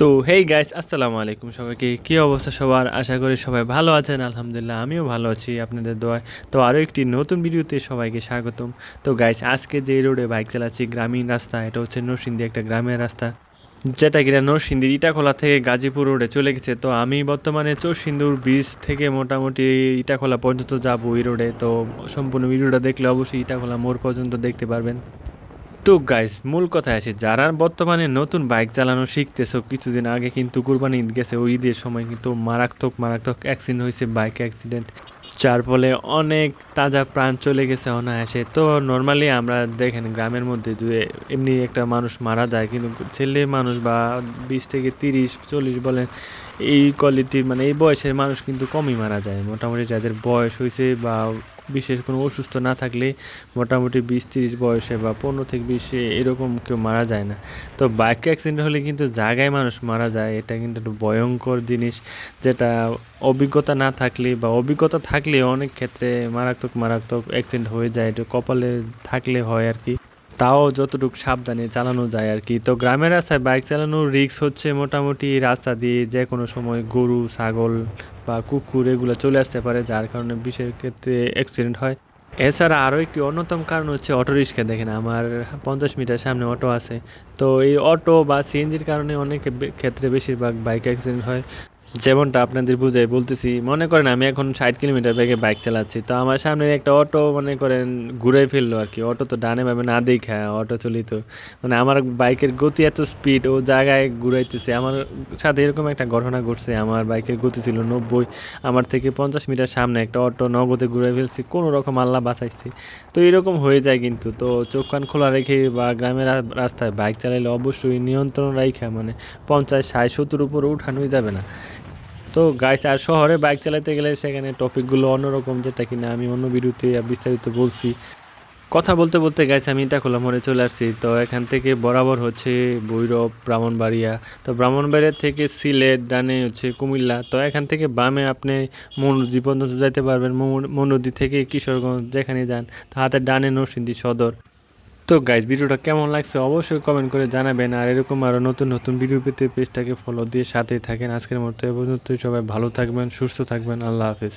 তো hey guys আসসালামু আলাইকুম সবাইকে। কী অবস্থা সবার? আশা করি সবাই ভালো আছেন, আলহামদুলিল্লাহ, আমিও ভালো আছি আপনাদের দোয়ায়। তো আরও একটি নতুন ভিডিওতে সবাইকে স্বাগতম। তো গাইস আজকে যে রোডে বাইক চালাচ্ছি, গ্রামীণ রাস্তা, এটা হচ্ছে নরসিংদী একটা গ্রামের রাস্তা। যেটা কিনা নরসিংদীর ইটাখোলা থেকে গাজীপুর রোডে চলে গেছে। তো, আমি বর্তমানে চৌসিন্দুর ব্রিজ থেকে মোটামুটি ইটাখোলা পর্যন্ত যাব ওই রোডে তো, সম্পূর্ণ ভিডিওটা দেখলে অবশ্যই ইটাখোলা মোড় পর্যন্ত দেখতে পারবেন। তো গাইস মূল কথায় আসি, যারা বর্তমানে নতুন বাইক চালানো শিখতেছো, কিছুদিন আগে কিন্তু কুরবানি ঈদ গেছে, ওই ঈদের সময় কিন্তু মারাত্মক মারাত্মক অ্যাক্সিডেন্ট হয়েছে বাইক অ্যাক্সিডেন্ট যার ফলে অনেক তাজা প্রাণ চলে গেছে অনায়াসে। তো নর্মালি আমরা দেখেন গ্রামের মধ্যে যে এমনি একটা মানুষ মারা যায়, কিন্তু ছেলে মানুষ বা বিশ থেকে তিরিশ, চল্লিশ বলেন এই কোয়ালিটির মানে এই বয়সের মানুষ কিন্তু কমই মারা যায়। মোটামুটি যাদের বয়স হয়েছে বা বিশেষ কোনো অসুস্থ না থাকলে মোটামুটি বিশ তিরিশ বয়সে বা পনেরো থেকে বিশে এরকম কেউ মারা যায় না। তো বাইক অ্যাক্সিডেন্ট হলে কিন্তু জায়গায় মানুষ মারা যায়, এটা কিন্তু একটা ভয়ঙ্কর জিনিস যেটা অভিজ্ঞতা না থাকলে বা অভিজ্ঞতা থাকলে অনেক ক্ষেত্রে মারাত্মক মারাত্মক অ্যাক্সিডেন্ট হয়ে যায় এটা কপালে থাকলে হয় আর কি। তাও যতটুকু সাবধানে চালানো যায় আর কি। তো গ্রামের রাস্তায় বাইক চালানোর রিক্স হচ্ছে মোটামুটি রাস্তা দিয়ে যে কোনো সময় গরু, ছাগল বা কুকুর এগুলো চলে আসতে পারে, যার কারণে বিশেষ ক্ষেত্রে অ্যাক্সিডেন্ট হয়। এছাড়া আরও একটি অন্যতম কারণ হচ্ছে অটো রিক্সা দেখেন, আমার পঞ্চাশ মিটার সামনে অটো আছে। তো এই অটো বা সিএনজির কারণে অনেক ক্ষেত্রে বেশিরভাগ বাইক অ্যাক্সিডেন্ট হয়। যেমনটা আপনাদের বুঝাই বলতেছি, মনে করেন আমি এখন ষাট কিলোমিটার বেগে বাইক চালাচ্ছি, তো আমার সামনে একটা অটো, মনে করেন ঘুরে ফেলল আর কি। অটো তো ডানে ভাবে না দেখা, অটো চলিত। মানে আমার বাইকের গতি এত স্পিড ও জায়গায় ঘুরাইতেছে। আমার সাথে এরকম একটা ঘটনা ঘটছে, আমার বাইকের গতি ছিল নব্বই, আমার থেকে পঞ্চাশ মিটার সামনে একটা অটো নগদে ঘুরে ফেলছি, কোনো রকম আল্লাহ বাঁচাইছে। তো এরকম হয়ে যায় কিন্তু, তো চোখ কান খোলা রেখে বা গ্রামের রাস্তায় বাইক চালাইলে অবশ্যই নিয়ন্ত্রণ রাখা মানে পঞ্চাশ, ষাট, সত্তর উপরে উঠানোই যাবে না। তো গাইস আর শহরে বাইক চালাতে গেলে সেখানে টপিকগুলো অন্যরকম, যেটা কিনা আমি অন্য ভিডিওতে বিস্তারিত বলছি। কথা বলতে বলতে গাইস আমি এটা খোলা মোড়ে চলে আসছি। তো এখান থেকে বরাবর হচ্ছে ভৈরব, ব্রাহ্মণবাড়িয়া। তো ব্রাহ্মণবাড়িয়া থেকে সিলেট, ডানে হচ্ছে কুমিল্লা। তো এখান থেকে বামে আপনি মনুজি পর্যন্ত যাইতে পারবেন। মনুদি থেকে কিশোরগঞ্জ যেখানে যান, তো হাতে ডানে নরসিংদী সদর। তো গাইজ ভিডিওটা কেমন লাগছে অবশ্যই কমেন্ট করে জানাবেন। আর এরকম আরও নতুন নতুন ভিডিও পেতে পেজটাকে ফলো দিয়ে সাথেই থাকেন। আজকের মতো এ পর্যন্ত সবাই ভালো থাকবেন, সুস্থ থাকবেন। আল্লাহ হাফেজ।